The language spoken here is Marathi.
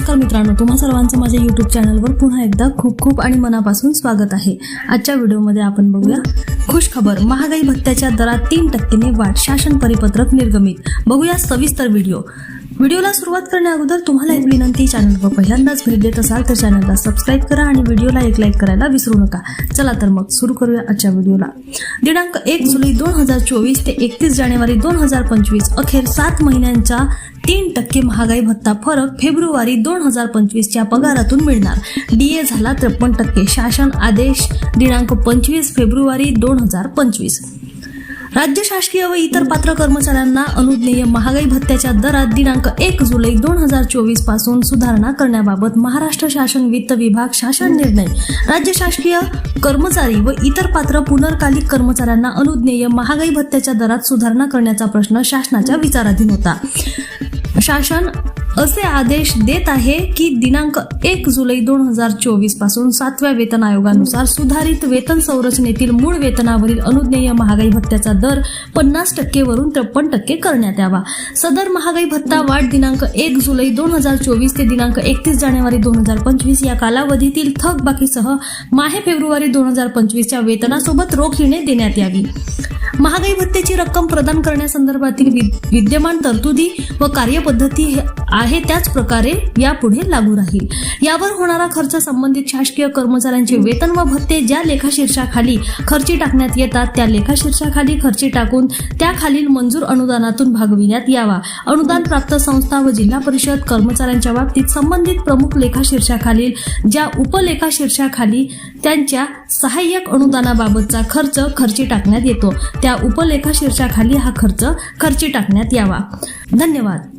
मित्रांनो तुम्हा सर्वांचं माझ्या युट्यूब चॅनलवर पुन्हा एकदा खूप खूप आणि मनापासून स्वागत आहे. आजच्या व्हिडिओमध्ये आपण बघूया खुश खबर महागाई भत्त्याच्या दरात तीन टक्केने वाढ शासन परिपत्रक निर्गमित. बघूया सविस्तर व्हिडिओ. व्हिडिओला सुरुवात करण्याअगोदर तुम्हाला एक विनंती चॅनलवर पहिल्यांदाच भेट देत असाल तर चॅनलला सबस्क्राईब करा आणि व्हिडिओला एक लाईक करायला विसरू नका. चला तर मग सुरू करूया आजच्या व्हिडिओला. दिनांक एक जुलै दोन हजार चोवीस ते एकतीस जानेवारी दोन हजार पंचवीस अखेर सात महिन्यांचा तीन टक्के महागाई भत्ता फरक फेब्रुवारी दोन हजार पंचवीसच्या पगारातून मिळणार. डीए झाला त्रेपन्न टक्के. शासन आदेश दिनांक पंचवीस फेब्रुवारी दोन हजार पंचवीस. राज्य शासकीय व इतर पात्र कर्मचाऱ्यांना अनुज्ञेय महागाई भत्त्याच्या दरात दिनांक एक जुलै दोन हजार चोवीसपासून सुधारणा करण्याबाबत महाराष्ट्र शासन वित्त विभाग शासन निर्णय. राज्य शासकीय कर्मचारी व इतर पात्र पुनर्कालिक कर्मचाऱ्यांना अनुज्ञेय महागाई भत्त्याच्या दरात सुधारणा करण्याचा प्रश्न शासनाच्या विचाराधीन होता. शासन असे आदेश देत आहे की दिनांक एक जुलै दोन हजार चोवीसपासून सातव्या वेतन आयोगानुसार सुधारित वेतन संरचनेतील मूळ वेतनावरील अनुज्ञेय महागाई भत्त्याचा दर पन्नास टक्केवरून त्रेपन्न टक्के करण्यात यावा. सदर महागाई भत्ता वाढ दिनांक एक जुलै दोन हजार चोवीस ते दिनांक एकतीस जानेवारी दोन हजार पंचवीस या कालावधीतील थकबाकीसह माहे फेब्रुवारी दोन हजार पंचवीसच्या वेतनासोबत रोखीने देण्यात यावी. महागाई भत्त्याची रक्कम प्रदान करण्यासंदर्भातील वि- विद्यमान तरतुदी व कार्यपद्धती हे- आहे त्याच प्रकारे यापुढे लागू राहील. यावर होणारा खर्च संबंधित शासकीय कर्मचाऱ्यांचे वेतन व भत्ते ज्या लेखाशीर्षाखाली खर्ची टाकण्यात येतात त्या लेखाशीर्षाखाली खर्ची टाकून त्याखालील मंजूर अनुदानातून भागविण्यात यावा. अनुदान प्राप्त संस्था व जिल्हा परिषद कर्मचाऱ्यांच्या बाबतीत संबंधित प्रमुख लेखाशीर्षाखालील ज्या उपलेखाशीर्षाखाली त्यांच्या सहाय्यक अनुदानाबाबतचा खर्च खर्ची टाकण्यात येतो त्या उपलेखाशीर्षाखाली हा खर्च खर्ची टाकण्यात यावा. धन्यवाद.